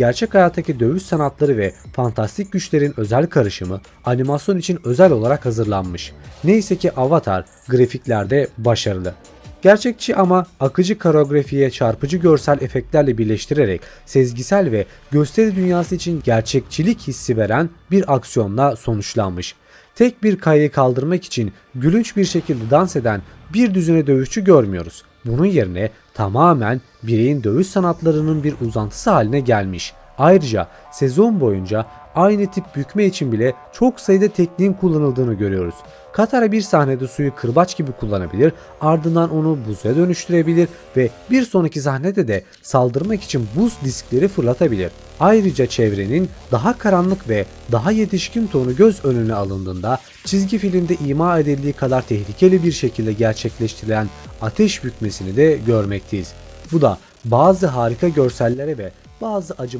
gerçek hayattaki dövüş sanatları ve fantastik güçlerin özel karışımı animasyon için özel olarak hazırlanmış. Neyse ki Avatar grafiklerde başarılı. Gerçekçi ama akıcı koreografiye çarpıcı görsel efektlerle birleştirerek sezgisel ve gösteri dünyası için gerçekçilik hissi veren bir aksiyonla sonuçlanmış. Tek bir kayayı kaldırmak için gülünç bir şekilde dans eden bir düzine dövüşçü görmüyoruz. Bunun yerine tamamen bireyin dövüş sanatlarının bir uzantısı haline gelmiş. Ayrıca sezon boyunca aynı tip bükme için bile çok sayıda tekniğin kullanıldığını görüyoruz. Katara bir sahnede suyu kırbaç gibi kullanabilir, ardından onu buza dönüştürebilir ve bir sonraki sahnede de saldırmak için buz diskleri fırlatabilir. Ayrıca çevrenin daha karanlık ve daha yetişkin tonu göz önüne alındığında çizgi filmde ima edildiği kadar tehlikeli bir şekilde gerçekleştirilen ateş bükmesini de görmekteyiz. Bu da bazı harika görsellere ve bazı acıma